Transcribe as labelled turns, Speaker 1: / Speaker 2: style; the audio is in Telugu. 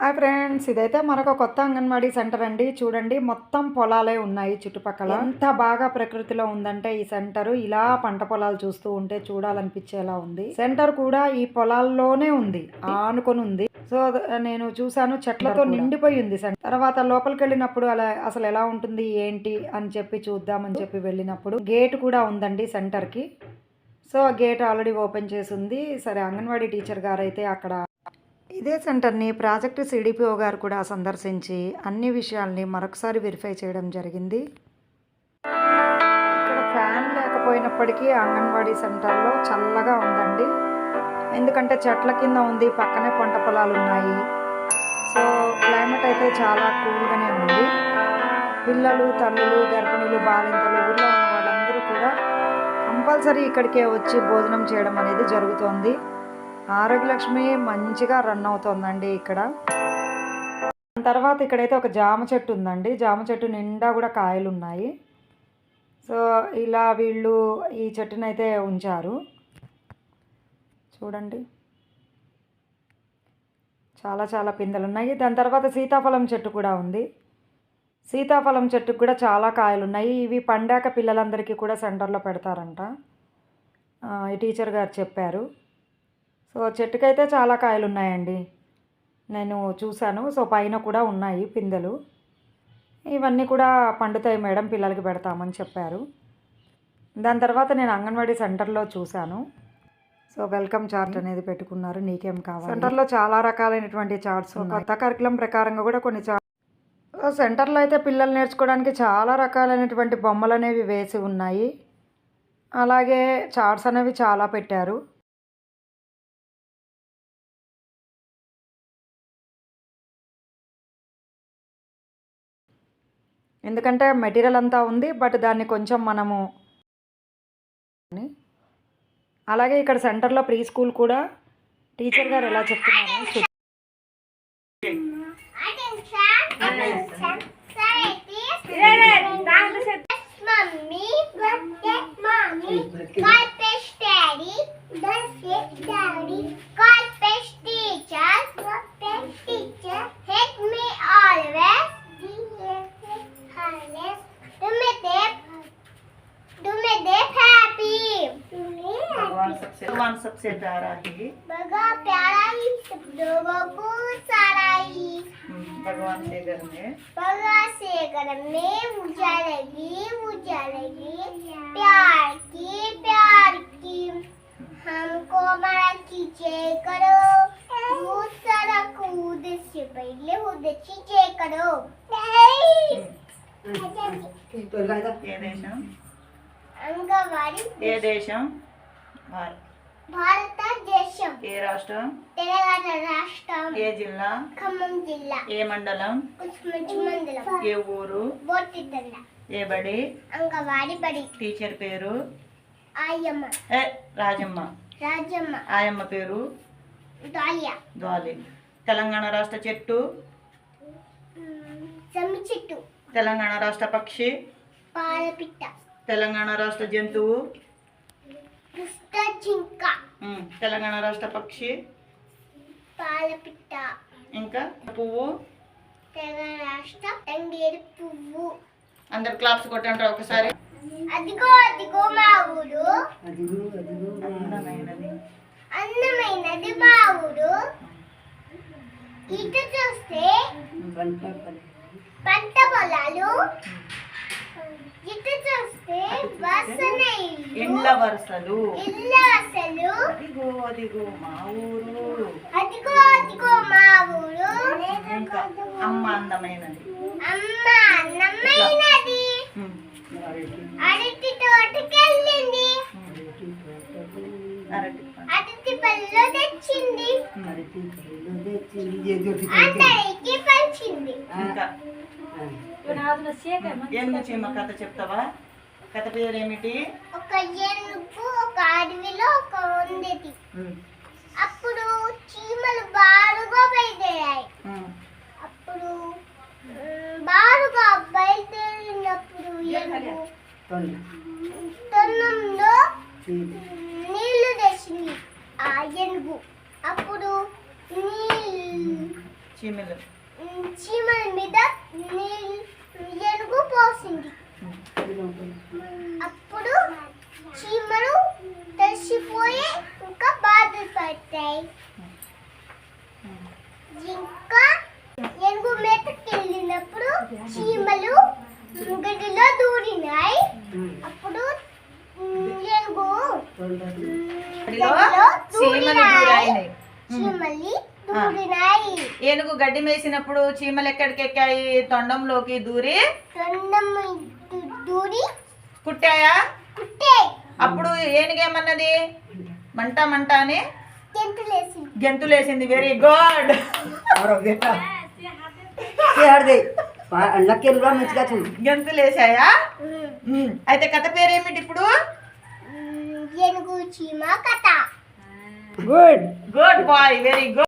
Speaker 1: హాయ్ ఫ్రెండ్స్ ఇదైతే మరొక కొత్త అంగన్వాడీ సెంటర్ అండి. చూడండి మొత్తం పొలాలే ఉన్నాయి చుట్టుపక్కల. ఎంత బాగా ప్రకృతిలో ఉందంటే ఈ సెంటర్ ఇలా పంట పొలాలు చూస్తూ ఉంటే చూడాలనిపించేలా ఉంది. సెంటర్ కూడా ఈ పొలాల్లోనే ఉంది ఆనుకొని ఉంది. సో నేను చూసాను చెట్లతో నిండిపోయి ఉంది సెంటర్ తర్వాత లోపలికి వెళ్ళినప్పుడు అలా అసలు ఎలా ఉంటుంది ఏంటి అని చెప్పి చూద్దామని చెప్పి వెళ్ళినప్పుడు గేట్ కూడా ఉందండి సెంటర్కి సో గేట్ ఆల్రెడీ ఓపెన్ చేసి ఉంది. సరే అంగన్వాడీ టీచర్ గారు అయితే అక్కడ ఇదే సెంటర్ని ప్రాజెక్టు సిడిపిఓ గారు కూడా సందర్శించి అన్ని విషయాల్ని మరొకసారి వెరిఫై చేయడం జరిగింది. ఇక్కడ ఫ్యాన్ లేకపోయినప్పటికీ అంగన్వాడీ సెంటర్లో చల్లగా ఉందండి. ఎందుకంటే చెట్ల కింద ఉంది పక్కనే పంట పొలాలు ఉన్నాయి. సో క్లైమేట్ అయితే చాలా కూల్గానే ఉంది. పిల్లలు తల్లులు గర్భిణులు బాలింతలు ఊళ్ళో ఉన్న వాళ్ళందరూ కూడా కంపల్సరీ ఇక్కడికే వచ్చి భోజనం చేయడం అనేది జరుగుతోంది. ఆరోగ్యలక్ష్మి మంచిగా రన్ అవుతోందండి ఇక్కడ. తర్వాత ఇక్కడైతే ఒక జామ చెట్టు ఉందండి. జామ చెట్టు నిండా కూడా కాయలు ఉన్నాయి సో ఇలా వీళ్ళు ఈ చెట్టునైతే ఉంచారు. చూడండి. చాలా చాలా పిందెలు ఉన్నాయి దాని తర్వాత సీతాఫలం చెట్టు కూడా ఉంది. సీతాఫలం చెట్టుకు కూడా చాలా కాయలు ఉన్నాయి ఇవి పండాక పిల్లలందరికీ కూడా సెంటర్లో పెడతారంట. ఈ టీచర్ గారు చెప్పారు. సో చెట్టుకైతే చాలా కాయలు ఉన్నాయండి నేను చూశాను. సో పైన కూడా ఉన్నాయి పిందెలు. ఇవన్నీ కూడా పండుతాయి మేడం పిల్లలకి పెడతామని చెప్పారు. దాని తర్వాత నేను అంగన్వాడీ సెంటర్లో చూశాను. సో వెల్కమ్ చార్ట్ అనేది పెట్టుకున్నారు. నీకేం కావాలి? సెంటర్లో చాలా రకాలైనటువంటి చార్ట్స్. కొత్త కరికులం ప్రకారంగా కూడా కొన్ని చార్ట్ సెంటర్లో అయితే పిల్లలు నేర్చుకోవడానికి చాలా రకాలైనటువంటి బొమ్మలు అనేవి వేసి ఉన్నాయి. అలాగే చార్ట్స్ అనేవి చాలా పెట్టారు. ఎందుకంటే మెటీరియల్ అంతా ఉంది బట్ దాన్ని కొంచెం మనము అని. అలాగే ఇక్కడ సెంటర్లో ప్రీ స్కూల్ కూడా టీచర్ గారు ఎలా చెప్తున్నారు
Speaker 2: भगवान सबसे भगवान सबसे प्यारा है?
Speaker 3: भगवान प्यारा ही बहुत सारा ही।
Speaker 2: हम्म, भगवान के घर में।
Speaker 3: भगवान से घर में ऊर्जा लगी ऊर्जा लगी। प्यार की प्यार की। हमको बड़ा कीजिए करो। बहुत सारा कूद से पहले खुद कीजिए करो।
Speaker 2: नहीं ये
Speaker 3: देशम।
Speaker 2: अंगवारी। ये देशम।
Speaker 3: భారత దేశం
Speaker 2: ఏ రాష్ట్రం?
Speaker 3: తెలంగాణ రాష్ట్రం.
Speaker 2: ఏ జిల్లా?
Speaker 3: ఖమ్మం జిల్లా.
Speaker 2: ఏ మండలం? ఏ ఊరు?
Speaker 3: బొట్టితండ
Speaker 2: ఏ బడి?
Speaker 3: అంగవాడి బడి.
Speaker 2: టీచర్ పేరు?
Speaker 3: ఆయమ్మ.
Speaker 2: ఏ రాజమ్మ.
Speaker 3: రాజమ్మ.
Speaker 2: ఆయమ్మ పేరు?
Speaker 3: దాలియా
Speaker 2: ద్వాలి తెలంగాణ రాష్ట్ర చెట్టు?
Speaker 3: సమ్మి చెట్టు.
Speaker 2: తెలంగాణ రాష్ట్ర పక్షి?
Speaker 3: పాలపిట్ట.
Speaker 2: తెలంగాణ రాష్ట్ర జంతువు?
Speaker 3: జింక
Speaker 2: తెలంగాణ రాష్ట్ర పక్షి.
Speaker 3: పాలపిట్ట.
Speaker 2: ఇంకా పువ్వు.
Speaker 3: తెలంగాణ రాష్ట్ర తంగేరు పువ్వు.
Speaker 2: అందరు క్లాప్స్ కొట్టంటారు ఒకసారి.
Speaker 3: అదిగో అదిగో మా ఊరు.
Speaker 2: అందమైనది
Speaker 3: మా ఊరు. ఇటు చూస్తే పంట పొలాలు. ఇటు చూస్తే ఇల్లు.
Speaker 2: వరుసలు. అదిగో అదిగో మా ఊరు.
Speaker 3: అదిగో అదిగో మా ఊరు.
Speaker 2: ఇంకా అమ్మ అందమైనది.
Speaker 3: అమ్మ అన్నమైనది
Speaker 2: ఉమ్,
Speaker 3: అరటి తోటకెళ్ళింది.
Speaker 2: అరటి
Speaker 3: పళ్ళు. తెచ్చింది. అందరికి పంచింది.
Speaker 2: ఇంకా ఏనుగు చీమ కథ చెప్తావా? కథ పేరు ఏమిటి
Speaker 3: ఒక ఏనుగు ఒక అడవిలో ఒక ఉండేది. అప్పుడు చీమలు బారుగా బయలుదేరాయి అప్పుడు బారుగా బయలుదేరినప్పుడు ఏనుగు తొన్నంలో నీళ్ళు తెచ్చింది ఆ ఏనుగు. అప్పుడు నీళ్ళు
Speaker 2: చీమలు.
Speaker 3: చీమల మీద ఏనుగు పోసింది. అప్పుడు చీమలు తడిసిపోయి ఇంకా బాధపడతాయి ఇంకా ఏనుగు మేతకి వెళ్ళినప్పుడు చీమలు గదిలో దూరినాయి. అప్పుడు ఏనుగు
Speaker 2: గడిలో చీమలు ఏనుగు గడ్డి మేసినప్పుడు చీమలు ఎక్కడికి ఎక్కాయి? తొండంలోకి దూరి.
Speaker 3: దూరి.
Speaker 2: కుట్టాయా? అప్పుడు ఏనుగేమన్నది మంట మంట అని? గెంతులేసింది. వెరీ గుడ్ గెంతులేసాయా అయితే కథ పేరేమిటి ఇప్పుడు?
Speaker 3: ఏనుగు చీమ కథ.
Speaker 4: Good
Speaker 2: good boy very good